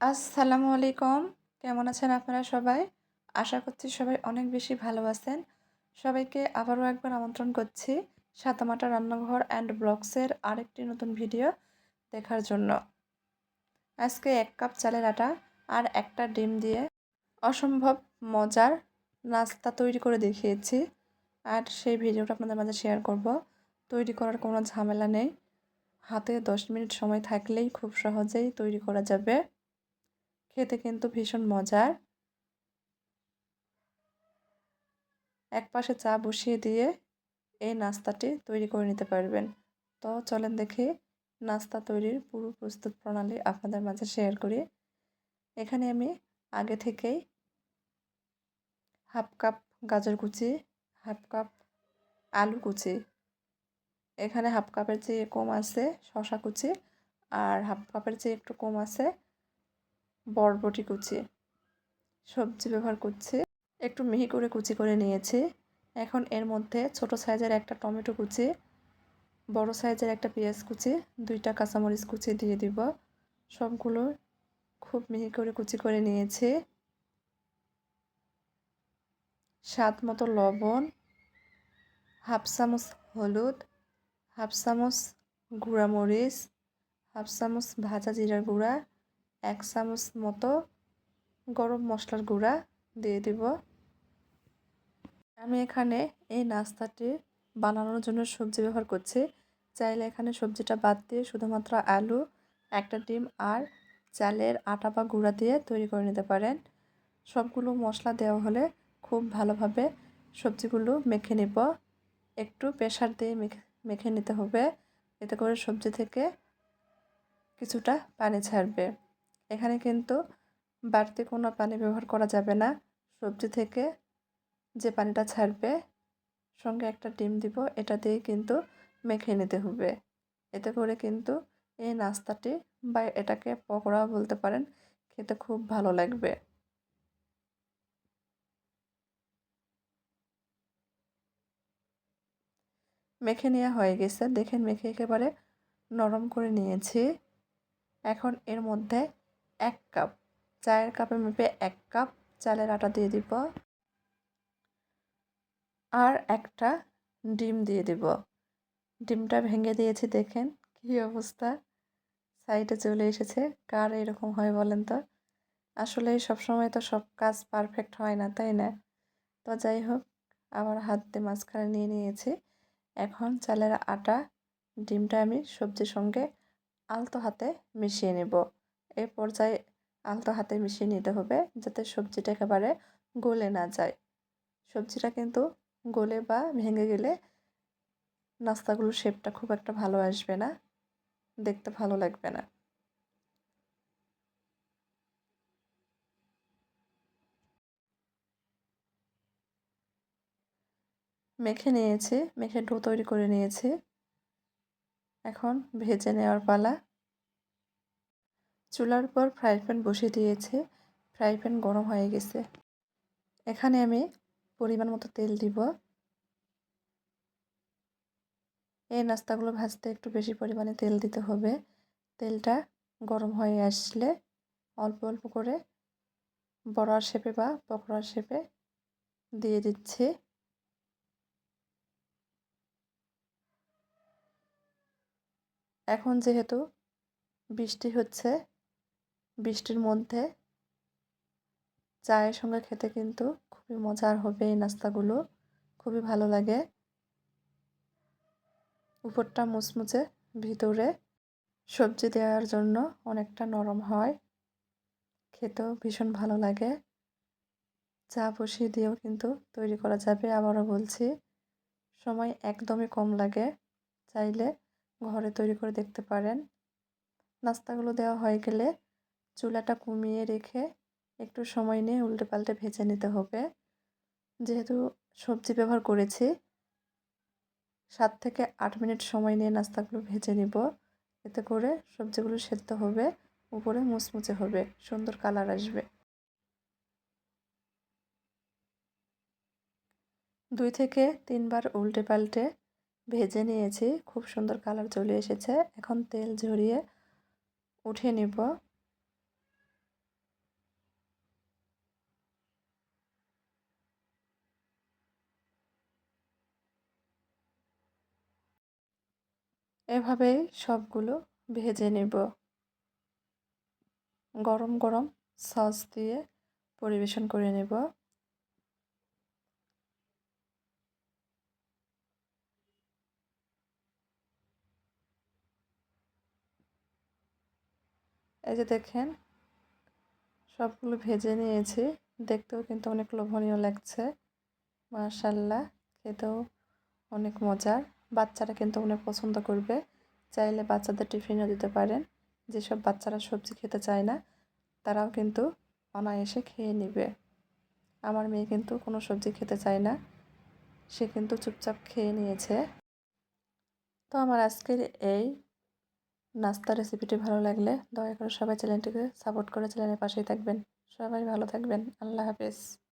আসসালামু আলাইকুম। কেমন আছেন আপনারা সবাই? আশা করছি সবাই অনেক বেশি ভালো আছেন। সবাইকে আবারও একবার আমন্ত্রণ করছি সাতামাটা রান্নাঘর অ্যান্ড ব্লগসের আরেকটি নতুন ভিডিও দেখার জন্য। আজকে এক কাপ চালের আটা আর একটা ডিম দিয়ে অসম্ভব মজার নাস্তা তৈরি করে দেখিয়েছি। আর সেই ভিডিওটা আপনাদের মাঝে শেয়ার করব। তৈরি করার কোনো ঝামেলা নেই। হাতে দশ মিনিট সময় থাকলেই খুব সহজেই তৈরি করা যাবে। খেতে কিন্তু ভীষণ মজার। এক পাশে চা বসিয়ে দিয়ে এই নাস্তাটি তৈরি করে নিতে পারবেন। তো চলেন দেখি নাস্তা তৈরির পুরো প্রস্তুত প্রণালী আপনাদের মাঝে শেয়ার করি। এখানে আমি আগে থেকেই হাফ কাপ গাজর কুচি, হাফ কাপ আলু কুচি, এখানে হাফ কাপের চেয়ে কম আছে শশা কুচি আর হাফ কাপের চেয়ে একটু কম আছে বরবটি কুচি, সবজি ব্যবহার করছি। একটু মিহি করে কুচি করে নিয়েছি। এখন এর মধ্যে ছোট সাইজের একটা টমেটো কুচি, বড় সাইজের একটা পেঁয়াজ কুচি, দুইটা কাঁচামরিচ কুচি দিয়ে দিব। সবগুলো খুব মিহি করে কুচি করে নিয়েছি। স্বাদ মতো লবণ, হাফ চামচ হলুদ, হাফ চামচ গুঁড়া মরিচ হাফ চামচ ভাজা জিরার গুঁড়া এক চামচ মতো গরম মশলার গুঁড়া দিয়ে দিব। আমি এখানে এই নাস্তাটি বানানোর জন্য সবজি ব্যবহার করছি। চাইলে এখানে সবজিটা বাদ দিয়ে শুধুমাত্র আলু, একটা ডিম আর চালের আটা বা গুঁড়া দিয়ে তৈরি করে নিতে পারেন। সবগুলো মশলা দেওয়া হলে খুব ভালোভাবে সবজিগুলো মেখে নেব। একটু প্রেশার দিয়ে মেখে নিতে হবে। এতে করে সবজি থেকে কিছুটা পানি ছাড়বে। এখানে কিন্তু বাড়তি কোনো পানি ব্যবহার করা যাবে না। সবজি থেকে যে পানিটা ছাড়বে, সঙ্গে একটা ডিম দিব, এটা দিয়ে কিন্তু মেখে নিতে হবে। এতে করে কিন্তু এই নাস্তাটি বা এটাকে পকোড়া বলতে পারেন, খেতে খুব ভালো লাগবে। মেখে নেওয়া হয়ে গেছে। দেখেন, মেখে একেবারে নরম করে নিয়েছি। এখন এর মধ্যে এক কাপ। চায়ের কাপে মেপে এক কাপ চালের আটা দিয়ে দিব। আর একটা ডিম দিয়ে দিব। ডিমটা ভেঙে দিয়েছি, দেখেন কি অবস্থা। সাইডে চলে এসেছে। কার এরকম হয় বলেন তো? আসলে সবসময় তো সব কাজ পারফেক্ট হয় না, তাই না? তো যাই হোক, আবার হাত দিয়ে মাঝখানে নিয়ে নিয়েছি। এখন চালের আটা, ডিমটা আমি সবজির সঙ্গে আলতো হাতে মিশিয়ে নেব। এই পর্যায়ে আলতো হাতে মিশিয়ে নিতে হবে যাতে সবজিটা একেবারে গলে না যায়। সবজিটা কিন্তু গলে বা ভেঙে গেলে নাস্তাগুলোর শেপটা খুব একটা ভালো আসবে না, দেখতে ভালো লাগবে না। মেখে নিয়েছি, মেখে ডো তৈরি করে নিয়েছি। এখন ভেজে নেওয়ার পালা। চুলার পর ফ্রাই প্যান বসিয়ে দিয়েছে। ফ্রাই প্যান গরম হয়ে গেছে। এখানে আমি পরিমাণ মতো তেল দিব। এই নাস্তাগুলো ভাজতে একটু বেশি পরিমাণে তেল দিতে হবে। তেলটা গরম হয়ে আসলে অল্প অল্প করে বড়ার শেপে বা পকোড়ার শেপে দিয়ে দিচ্ছি। এখন যেহেতু বৃষ্টি হচ্ছে বৃষ্টির মধ্যে। চায়ের সঙ্গে খেতে কিন্তু খুবই মজার হবে এই নাস্তাগুলো। খুবই ভালো লাগে। উপরটা মুচমুচে ভিতরে সবজি দেওয়ার জন্য অনেকটা নরম হয়। খেতেও ভীষণ ভালো লাগে। চা বসিয়ে দিয়েও কিন্তু তৈরি করা যাবে আবারও বলছি। সময় একদমই কম লাগে। চাইলে ঘরে তৈরি করে দেখতে পারেন। নাস্তাগুলো দেওয়া হয়ে গেলে চুলাটা কমিয়ে রেখে একটু সময় নিয়ে উল্টে পাল্টে ভেজে নিতে হবে। যেহেতু সবজি ব্যবহার করেছি, সাত থেকে আট মিনিট সময় নিয়ে নাস্তাগুলো ভেজে নিব। এতে করে সবজিগুলো সেদ্ধ হবে, উপরে মুচমুচে হবে, সুন্দর কালার আসবে। দুই থেকে তিনবার উল্টে পাল্টে ভেজে নিয়েছি, খুব সুন্দর কালার চলে এসেছে। এখন তেল ঝরিয়ে উঠিয়ে নিব। এভাবেই সবগুলো ভেজে নেব। গরম গরম সস দিয়ে পরিবেশন করে নেব। এই যে দেখেন, সবগুলো ভেজে নিয়েছি। দেখতেও কিন্তু অনেক লোভনীয় লাগছে। মার্শাল্লাহ খেতেও অনেক মজার। বাচ্চারা কিন্তু অনেক পছন্দ করবে। চাইলে বাচ্চাদের টিফিনও দিতে পারেন। যেসব বাচ্চারা সবজি খেতে চায় না, তারাও কিন্তু অনায়াসে খেয়ে নেবে। আমার মেয়ে কিন্তু কোনো সবজি খেতে চায় না। সে কিন্তু চুপচাপ খেয়ে নিয়েছে। তো আমার আজকের এই নাস্তা রেসিপিটি ভালো লাগলে দয়া করে সবাই চ্যানেলটিকে সাপোর্ট করে চ্যানেলের পাশেই থাকবেন। সবাই ভালো থাকবেন। আল্লাহ হাফেজ।